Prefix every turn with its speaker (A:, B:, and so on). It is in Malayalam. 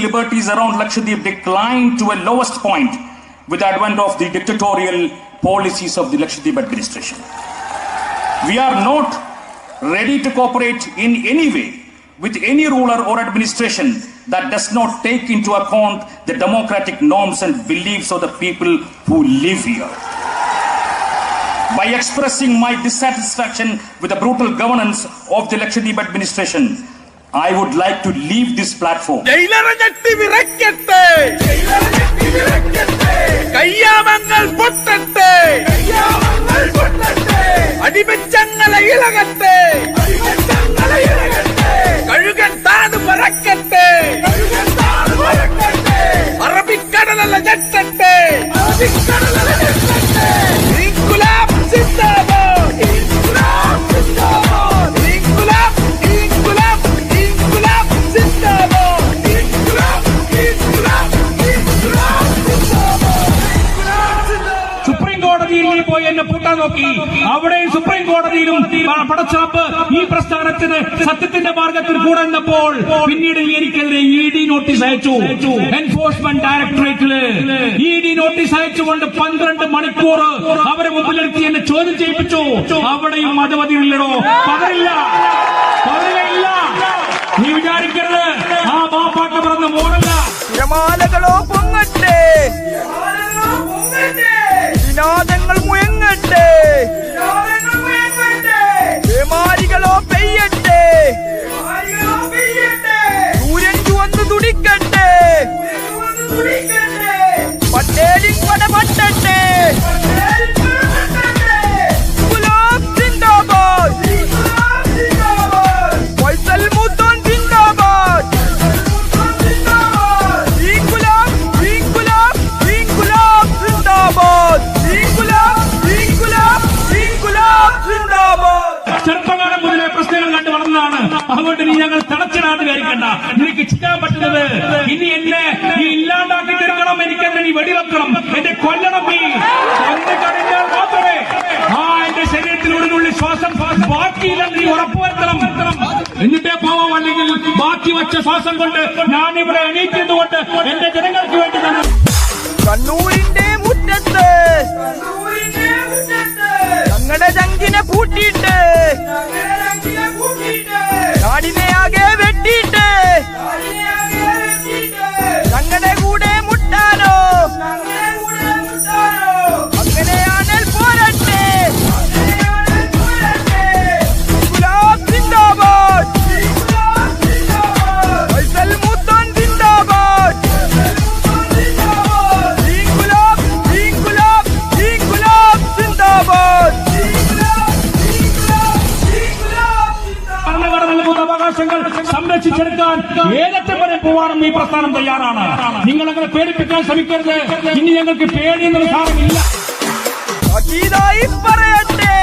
A: liberties around Lakshadweep declined to a lowest point with the advent of the dictatorial policies of the Lakshadweep administration. We are not ready to cooperate in any way with any ruler or administration that does not take into account the democratic norms and beliefs of the people who live here. By expressing my dissatisfaction with the brutal governance of the Lakshadweep administration, I would like to leave this
B: platform ஜெயிலரங்கட்டி விரக்கட்டே ஜெயிலரங்கட்டி விரக்கட்டே கையாமங்கள் பொட்டட்டே கையாமங்கள் பொட்டட்டே அடிபச்சங்களை இலகட்டே அடிபச்சங்களை இலகட்டே கழுகன் தாது பறக்கட்டே கழுகன் தாது பறக்கட்டே அரபிக்கடலில் ஜெட்டட்டே அரபிக்கடலில்
C: ஜெட்டட்டே കോടതിയിൽ പോയി എന്നെ പൂട്ടാൻ നോക്കി. അവിടെ സുപ്രീം കോടതിയിലും പടച്ചാപ്പ് ഈ പ്രസ്ഥാനത്തിന് സത്യത്തിന്റെ മാർഗത്തിൽ കൂടെ നിന്നപ്പോൾ പിന്നീട് എനിക്കെതിരെ ഇ ഡി നോട്ടീസ് അയച്ചു. എൻഫോഴ്സ്മെന്റ് ഡയറക്ടറേറ്റിൽ ഇ ഡി നോട്ടീസ് അയച്ചുകൊണ്ട് പന്ത്രണ്ട് മണിക്കൂർ അവരെ മുമ്പിലെത്തി എന്നെ ചോദ്യം ചെയ്യിപ്പിച്ചു. അവിടെയും മതമതിയില്ലടോ പകരില്ല പകരില്ല നീ വിചാരിക്കരുത്. ആ മാപ്പാട്ട് പറഞ്ഞ മോഡല്ല
B: തിരമാലകളോ പൊങ്ങട്ടെ.
C: നിനക്ക് ചെയ്യാൻ പറ്റുന്നത്? ഇനി എന്നെ നീ ഇല്ലാണ്ടാക്കി തീർക്കണം എനിക്ക് എന്നെ നീ വെടിവെക്കണം. എന്നെ കൊല്ലണം നീ. കൊന്നു കഴിഞ്ഞാൽ മാത്രമേ ആ എന്റെ ശരീരത്തിനുള്ളിനുള്ളിൽ ശ്വാസം ബാക്കിയില്ലെന്ന് നീ ഉറപ്പുവരുത്തണം. എന്നിട്ടേ പോവാം. അല്ലെങ്കിൽ ബാക്കി വച്ച ശ്വാസം കൊണ്ട് ഞാൻ ഇവിടെ എണീറ്റുകൊണ്ട് എന്റെ ജനങ്ങൾക്ക് വേണ്ടി തന്നെ
B: കണ്ണൂരിന്റെ മുറ്റത്ത്
C: സംരക്ഷിച്ചെടുക്കാൻ ഏതറ്റം വരെ പോവാനും ഈ പ്രസ്ഥാനം തയ്യാറാണ്? നിങ്ങൾ അങ്ങനെ പേടിപ്പിക്കാൻ ശ്രമിക്കരുത്. ഇനി ഞങ്ങൾക്ക് പേടിയെന്നൊരു സാധനമില്ല
B: പറയട്ടെ.